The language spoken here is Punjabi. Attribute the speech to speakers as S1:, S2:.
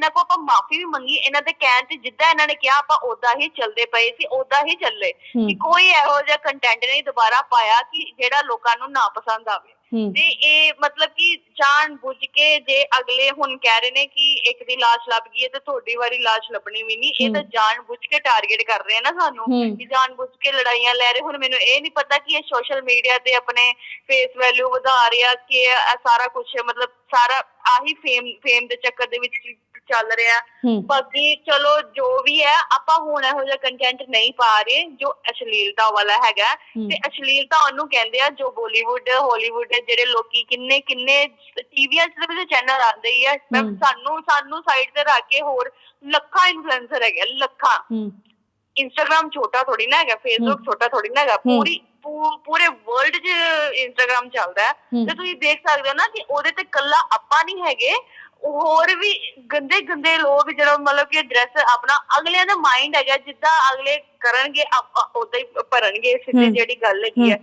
S1: ਇਹਨਾਂ ਕੋ ਆਪਾਂ ਮਾਫੀ ਵੀ ਮੰਗੀ ਇਹਨਾਂ ਦੇ ਕਹਿਣ ਤੇ ਜਿੱਦਾਂ ਇਹਨਾਂ ਨੇ ਕਿਹਾ ਆਪਾਂ ਉਦਾਂ ਹੀ ਚੱਲਦੇ ਪਏ ਸੀ ਉਦਾਂ ਹੀ ਚੱਲੇ। ਕਿ ਕੋਈ ਇਹੋ ਜਿਹਾ ਕੰਟੈਂਟ ਨਹੀਂ ਦੁਬਾਰਾ ਪਾਇਆ ਕਿ ਜਿਹੜਾ ਲੋਕਾਂ ਨੂੰ ਨਾ ਪਸੰਦ ਆਵੇ। ਤੇ ਇਹ ਮਤਲਬ ਕਿ ਜਾਣ ਬੁੱਝ ਕੇ ਜੇ ਅਗਲੇ ਹੁਣ ਕਹਿ ਰਹੇ ਨੇ ਕਿ ਇੱਕ ਦੀ ਲਾਸ਼ ਲੱਭ ਗਈ ਹੈ ਤੇ ਤੁਹਾਡੀ ਵਾਰੀ ਲਾਸ਼ ਲੱਭਣੀ ਵੀ ਨਹੀਂ ਇਹ ਤਾਂ ਜਾਣ ਬੁੱਝ ਕੇ ਟਾਰਗੇਟ ਕਰ ਰਹੇ ਆ ਨਾ ਸਾਨੂੰ ਕਿ ਜਾਣ ਬੁੱਝ ਕੇ ਲੜਾਈਆਂ ਲੈ ਰਹੇ। ਹੁਣ ਮੈਨੂੰ ਇਹ ਨਹੀਂ ਪਤਾ ਕਿ ਇਹ ਸੋਸ਼ਲ ਮੀਡੀਆ ਤੇ ਆਪਣੇ ਫੇਸ ਵੈਲਿਊ ਵਧਾ ਰਿਹਾ ਕਿ ਇਹ ਸਾਰਾ ਕੁਝ ਮਤਲਬ ਸਾਰਾ ਆਹੀ ਫੇਮ ਫੇਮ ਦੇ ਚੱਕਰ ਦੇ ਵਿੱਚ ਚੱਲ ਰਿਹਾ ਬਾਕੀ ਚਲੋ ਜੋ ਵੀ ਹੈ ਆਪਾਂ ਹੁਣ ਇਹੋ ਜਿਹਾ ਕੰਟੈਂਟ ਨਹੀਂ ਪਾ ਰਹੇ ਜੋ ਅਸ਼ਲੀਲਤਾ ਵਾਲਾ ਹੈਗਾ। ਤੇ ਅਸ਼ਲੀਲਤਾ ਉਹਨੂੰ ਕਹਿੰਦੇ ਆ ਜੋ ਬਾਲੀਵੁੱਡ ਹਾਲੀਵੁੱਡ ਜਿਹੜੇ ਲੋਕੀ ਕਿੰਨੇ ਕਿੰਨੇ ਟੀਵੀਆਂ ਦੇ ਵਿੱਚ ਚੈਨਲ ਆਉਂਦੇ ਹੀ ਆ। ਸਾਨੂੰ ਸਾਨੂੰ ਸਾਈਡ ਤੇ ਰੱਖ ਕੇ ਹੋਰ ਲੱਖਾਂ ਇਨਫਲੂਐਂਸਰ ਹੈਗੇ ਲੱਖਾਂ ਇੰਸਟਾਗ੍ਰam ਛੋਟਾ ਥੋੜੀ ਨਾ ਹੈਗਾ ਫੇਸਬੁੱਕ। ਛੋਟਾ ਥੋੜੀ ਨਾ ਹੈਗਾ। ਪੂਰੀ ਪੂਰੇ ਵਰਲਡ 'ਚ ਇੰਸਟਾਗ੍ਰam ਚੱਲਦਾ ਹੂੰ। ਤੇ ਤੁਸੀਂ ਦੇਖ ਸਕਦੇ ਹੋ ਨਾ ਕਿ ਉਹਦੇ ਤੇ ਕੱਲਾ ਆਪਾਂ ਨਹੀਂ ਹੈਗੇ ਹੋਰ ਵੀ ਗੰਦੇ ਗੰਦੇ ਲੋਕ ਜਿਹੜਾ ਮਤਲਬ ਕਿ ਡਰੈਸ ਆਪਣਾ ਅਗਲਿਆਂ ਦਾ ਮਾਈਂਡ ਹੈਗਾ ਜਿੱਦਾਂ ਅਗਲੇ ਕਰਨਗੇ ਆਪਾਂ ਉਦਾਂ ਹੀ ਭਰਨਗੇ ਸਿੱਧੀ। ਜਿਹੜੀ ਗੱਲ ਹੈਗੀ ਹੈ